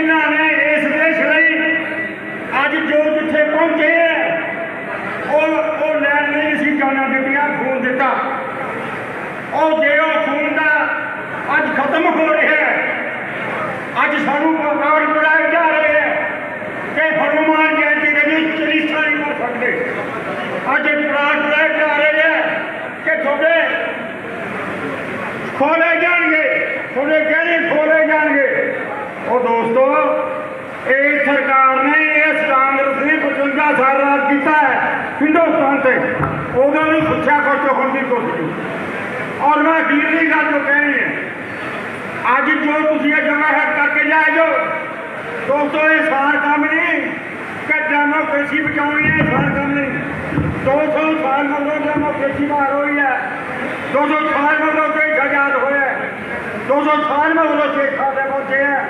ਔਰ ਨੇ ਇਸ ਦੇਸ਼ ਲਈ ਅੱਜ ਜੋ ਜਿੱਥੇ ਪਹੁੰਚੇ ਹੈ ਉਹ ਉਹ ਲੈਣ ਲਈ ਅਸੀਂ ਜਾਨਾਂ ਦਿੱਤੀਆਂ, ਖੂਨ ਦਿੱਤਾ। ਉਹ ਜੇ ਖੂਨ ਦਾ ਅੱਜ ਖਤਮ ਹੋ ਰਿਹਾ ਹੈ, ਅੱਜ ਸਾਨੂੰ ਪ੍ਰਕਾਰ ਬਣਾਏ ਜਾ ਰਹੇ ਹੈ ਕਿ ਹਨੂਮਾਨ ਜਯੰਤੀ ਦੇ ਵਿੱਚ ਚਲੀਸਾ ਨਹੀਂ ਕਰ ਸਕਦੇ। ਅੱਜ ਪ੍ਰਕਾਰ ਬਣਾਏ ਜਾ ਰਹੇ ਹੈ ਕਿ ਤੁਹਾਡੇ ਖੋਲੇ ਜਾਣਗੇ, ਤੁਹਾਡੇ ਗਹਿਣੇ ਖੋਲੇ ਜਾਣਗੇ ਉਹ ਦੋਸਤੋ ਇਹ ਸਰਕਾਰ ਨੇ ਇਸ ਕਾਂਗਰਸ ਨੇ 55 ਸਾਲ ਰਾਜ ਕੀਤਾ ਹੈ ਹਿੰਦੁਸਤਾਨ ਤੇ ਉਦੋਂ ਵੀ ਪੁੱਛਿਆ ਕੁਛ ਹੁਣ ਦੀ ਕੋਸ਼ਿਸ਼ ਔਰ ਮੈਂ ਅਖੀਰਲੀ ਗੱਲ ਜੋ ਕਹਿਣੀ ਹੈ, ਅੱਜ ਜੋ ਤੁਸੀਂ ਇਹ ਜਮਾ ਹੈ ਕਰਕੇ ਜਾਇਓ ਦੋਸਤੋ, ਇਹ ਸਾਰ ਕੰਮ ਨਹੀਂ ਕਿ ਡੈਮੋਕ੍ਰੇਸੀ ਬਚਾਉਣੀ ਹੈ, ਇਹ ਸਾਰ ਕੰਮ ਨਹੀਂ। 200 ਸਾਲ ਮੰਗੋ ਡੈਮੋਕ੍ਰੇਸੀ ਬਾਹਰ ਹੋਈ ਹੈ 200 ਸਾਲ ਮਗਰੋਂ ਦੇਸ਼ ਆਜ਼ਾਦ ਹੋਇਆ ਹੈ। 200 ਸਾਲ ਮਗਰੋਂ ਦੇਸ਼ ਖਾਤੇ ਪਹੁੰਚੇ ਹੈ।